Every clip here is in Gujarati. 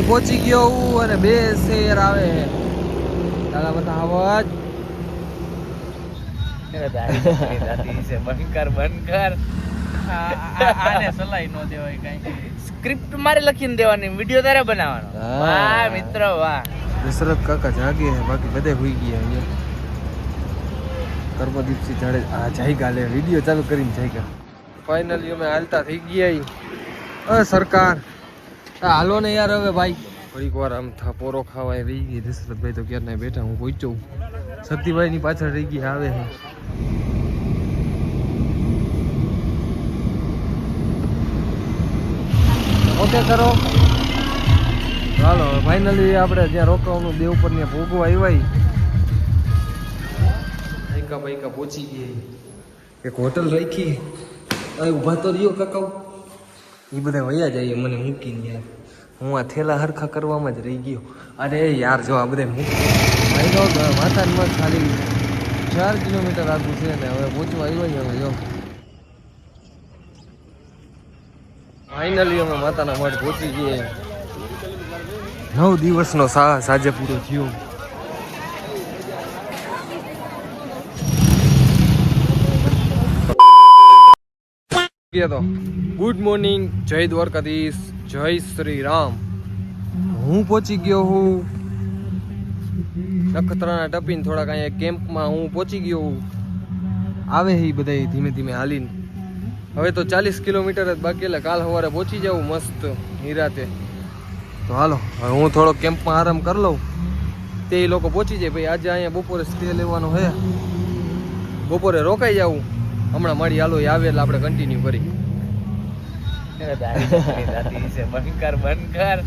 હું પહોંચી ગયો હું અને બે શેર આવે. દાદા બધા અવાજ બંધ કર બંધ કર આને સલાહ નો દેવાય કઈ. સ્ક્રિપ્ટ મારે લખીને દેવાની વિડિયો તારે બનાવવાનો. વાહ મિત્ર વાહ. દશરથ કાકા જાગે બાકી બધે હોઈ ગયા અહીંયા. કર્મદીપસિંહ જાડે આ જાયગા લે વીડિયો ચાલુ કરીને જાયગા. ફાઇનલી અમે હાલતા થઈ ગયા. સરકાર. હાલો ને યાર હવે ભાઈ. થોડીક વાર આમ થાપોરો ખાવાય રહી ગઈ. દશરથભાઈ તો ક્યારના બેઠા હું પહોંચ્યો. સતીભાઈ ની પાછળ રહી ગઈ આવે છે ઓકે કરો. ચાલો ફાઇનલી આપણે જ્યાં રોકાવાનું દેવ પર ત્યાં ભોગવા આવ્યા ભાઈકા ભાઈકા પહોંચી ગયા. એક હોટલ રાખી. ઊભા તો રહ્યો કાકાઓ. એ બધા વયા જાય, મને મૂકીને યાર. હું આ થેલા હરખા કરવામાં જ રહી ગયો. અરે યાર, જો આ બધા મૂકી. વાતાવરણમાં ખાલી ચાર કિલોમીટર આગું છે ને, હવે પહોંચવા આવ્યા હવે જો. ફાઇનલી અમે માતાના મઠ પહોંચી ગયા. નવ દિવસનો સાહસ આજે પૂરો થયો. તો. ગુડ મોર્નિંગ જય દ્વારકાધીશ, જય શ્રી રામ હું પહોંચી ગયો હું. નખત્રાના ટપીને થોડાક અહીંયા કેમ્પમાં હું પહોંચી ગયો હું. આવે એ બધા ધીમે ધીમે હાલીને. હવે તો ચાલીસ કિલોમીટર જ બાકી એટલે કાલ સવારે પહોંચી જાઉં મસ્ત નિરાતે તો હાલો, હવે હું થોડો કેમ્પમાં આરામ કરી લઉં. તે લોકો પહોંચી જાય. ભાઈ આજે અહીંયા બપોરે સ્ટે લેવાનો છે બપોરે રોકાઈ જાવું હમણાં મળી હાલો આવે એટલે આપણે કન્ટિન્યુ કરી. બંધ કર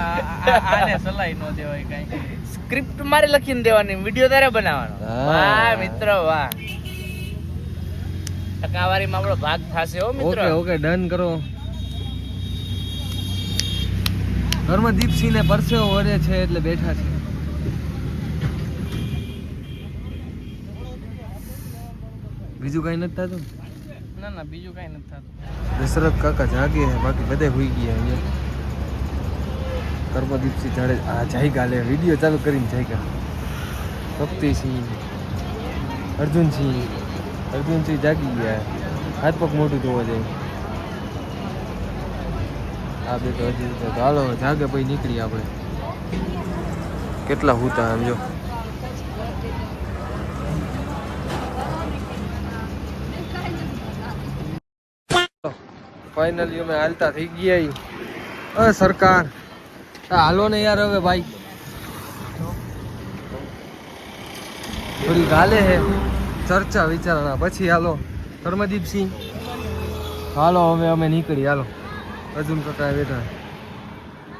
આને સલાહ નો દેવાય કઈ. સ્ક્રિપ્ટ મારે લખીને દેવાની વીડિયો તારે બનાવવાનો. વાહ મિત્ર વાહ. ટકાવારીમાં આપણો ભાગ થશે હો મિત્ર. ઓકે ઓકે ડન કરો. ઘરમાં ને પરસેવો વળે છે એટલે બેઠા છે. બીજું કઈ નથી થતું? ના ના બીજું કઈ નથી થતું. દશરથ કાકા જાગે છે બાકી બધે હોઈ ગયા અહીંયા. કર્મદીપસિંહ જાડે આ જાયગા લે વીડિયો ચાલુ કરીને જાયગા. ભક્તિસિંહ અર્જુનસિંહ અર્જુનસિંહ જાગી ગયા. હાથ પગ મોટું જોવા જાય. આ બે તો હજી હાલો જાગે પછી નીકળી આપણે. કેટલા હુતા આમ જો. ફાઇનલી અમે હાલતા થઈ ગયા. અ સરકાર. હાલો ને યાર હવે ભાઈ. થોડી ગાલે હે. ચર્ચા વિચારણા. પછી હાલો. કર્મદીપસિંહ હાલો હવે અમે નીકળી. હાલો. અર્જુન કાકા બેઠા.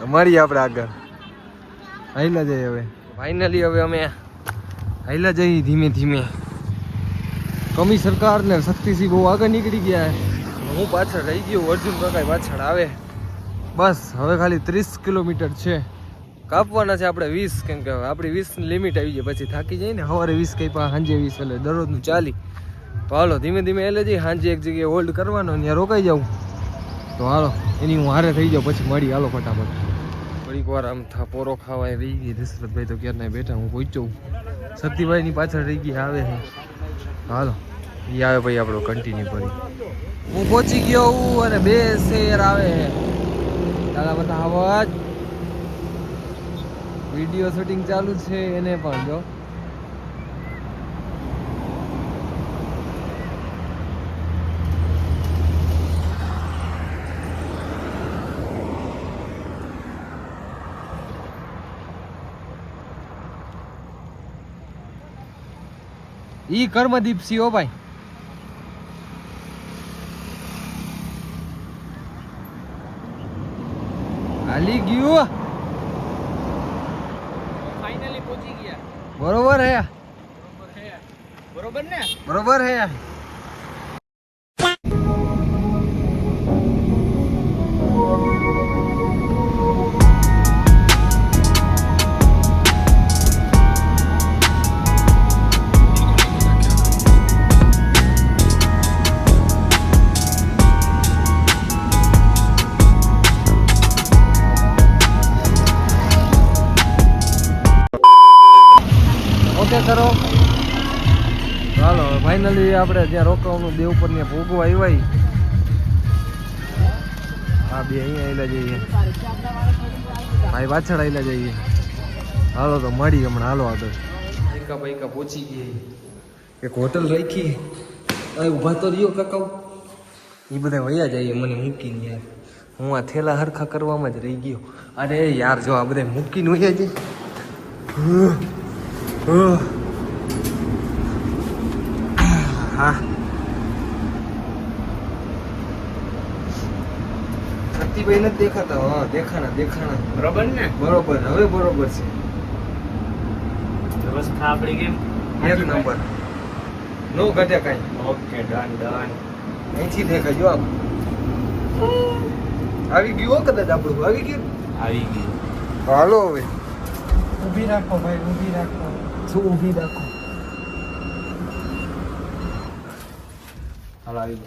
મળીએ આપણે આગળ. હાઈલા જઈએ હવે. ફાઇનલી હવે અમે હાઈલા જઈએ ધીમે ધીમે. કમી સરકાર ને શક્તિસિંહ બહુ આગળ નીકળી ગયા હું પાછળ રહી ગયો, અર્જુન કાકા પાછળ આવે. બસ, હવે ખાલી ત્રીસ કિલોમીટર છે. કાપવાના છે આપણે વીસ, કેમ કે આપણી વીસ લિમિટ આવી જાય પછી થાકી જાય ને, સવારે વીસ પા સાંજે વીસ, એટલે દરરોજનું ચાલી. તો હાલો, ધીમે ધીમે એટલે જઈ સાંજે એક જગ્યાએ હોલ્ડ કરવાનો ત્યાં રોકાઈ જાઉં. તો હાલો, એની હું હારે થઈ જાઉં, પછી મળી હાલો ફટાફટ. થોડીક વાર આમ થા પોરો ખાવાય રહી ગઈ, દશરથભાઈ તો ક્યારના બેઠા, હું પહોંચ્યો શક્તિભાઈની પાછળ રહી ગઈ, આવે હાલો. એ આવે ભાઈ આપણો કન્ટિન્યુ કરી હું પહોંચી ગયો હું અને બે શેર આવે. દાદા બધા અવાજ. વીડિયો શૂટિંગ ચાલુ છે એને પણ જો. ઈ કર્મદીપ સિંહ ભાઈ. હાલી ગયું ફાઇનલી પહોંચી ગયા. બરોબર હે. બરોબર છે બરોબર ને? બરોબર હે. કરો. હાલો ફાઇનલી આપણે જ્યાં રોકાવાનું દેવ પર ને ભોગવા આવ્યા હા બે અહીંયા આવેલા જઈએ. ભાઈ પાછળ આવેલા જઈએ. હાલો તો મળી હમણાં હાલો આગળ. પૈકા પૈકા પહોંચી ગઈ એક હોટલ રાખી. અરે ઊભા તો રહ્યો કાકા એ બધા વયા જઈએ મને મૂકીને યાર. હું આ થેલા હરખા કરવામાં જ રહી ગયો. અરે યાર જો આ બધા મૂકીને વયા જાય. હા શક્તિભાઈ નથી દેખાતા હા દેખાણા દેખાણા. બરોબર ને? બરોબર હવે બરોબર છે. વ્યવસ્થા આપણી કેમ? એક નંબર. નો ઘટે કાંઈ. Okay done done. અહીંથી દેખાય જો આમ. આવી ગયું હો કદાચ આપણું આવી ગયું? આવી ગયું. હાલો હવે. ઊભી રાખો ભાઈ ઊભી રાખો. શું ઊભી રાખો. હાલો આવી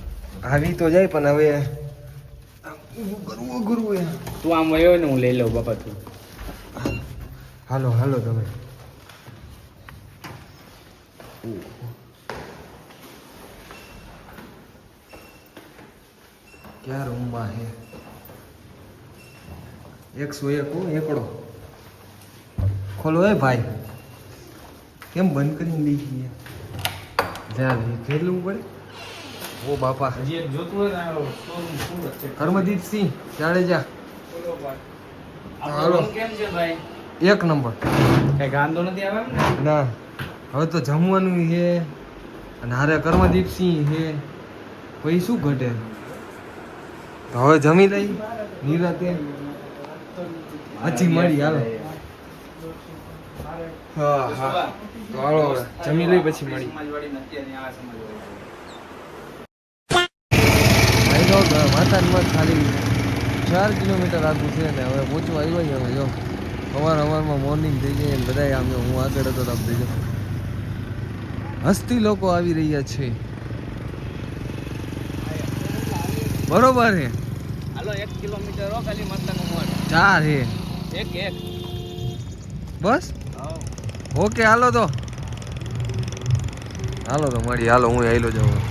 આવી તો જાય પણ હવે કરવું ગુરુ એ તું આમ વયો ને હું લઈ લઉં બાપા તું. હાલો હાલો તમે. ક્યાં રૂમમાં હે? એકસો એક હું એકડો. ખોલો હે ભાઈ. કેમ બંધ કરીને લઈ ગયા જ્યાં ખેલવું પડે? ઓ બાપા. હજી એક જોતું હોય કર્મદીપસિંહ જાડેજા હાલો. કેમ છે ભાઈ? એક નંબર. કઈ ગાંધો નથી આવે ના? હવે તો જમવાનું છે અને હારે કર્મદીપસિંહ છે. પછી શું ઘટે? તો હવે જમી લઈ નિરાતે. હજી મળી હાલો. હા હા. તો જમી લઈ પછી મળી. માતાનમાં ખાલી ચાર કિલોમીટર આગું છે ને હવે પહોંચવા આવ્યો છે હવે જો. સવાર સવારમાં મોર્નિંગ થઈ જાય ને બધાય આમ હું આગળ હતો થઈ ગયો. હસ્તી લોકો આવી રહ્યા છે. બરોબર હે હાલો એક કિલોમીટર ચાર હે એક એક. બસ? ઓકે, હાલો તો. હાલો તો, મળી, હાલો, હું આવેલો જાઉં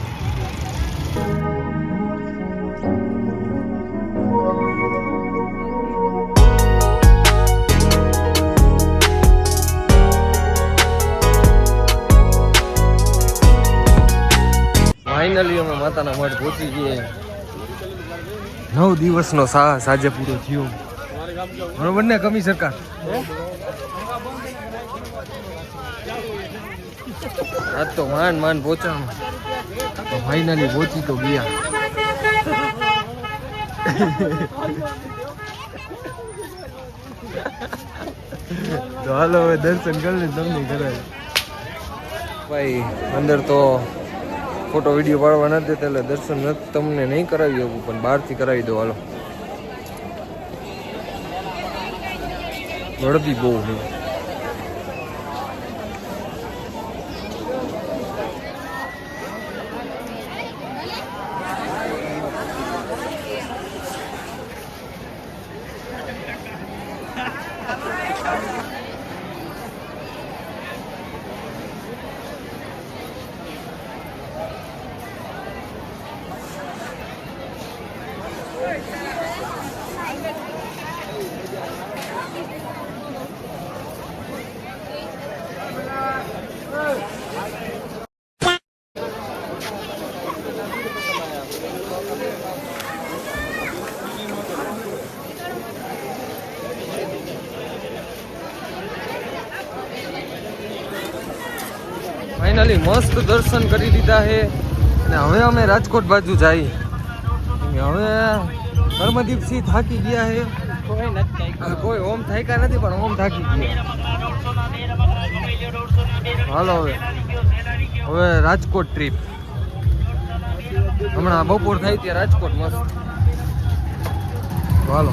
ફાઇનલી અમે માતાના મઠ પહોંચી ગયા. નવ દિવસનો સાહસ આજે પૂરો થયો. બરોબર ને, કમી સરકાર? આજ તો માન માન પહોંચાણું તો ફાઈનલી પહોંચી તો ગયા. તો હાલો હવે દર્શન કરીને તમને કરાય ભાઈ, અંદર તો ફોટો વીડિયો પાડવા નથી એટલે દર્શન તમને નહીં કરાવી શકું, પણ બહારથી કરાવી દો હાલો. ગળદી બહુ છે. ફાઇનલી મસ્ત દર્શન કરી લીધા છે અને હવે અમે રાજકોટ બાજુ જઈ હવે કર્મદીપસિંહ થાકી ગયા છે કોઈ ઓમ થાક્યા નથી પણ ઓમ થાકી ગયા. હાલો હવે. હવે રાજકોટ ટ્રીપ હમણાં બપોર થાય ત્યાં રાજકોટ મસ્ત. હાલો.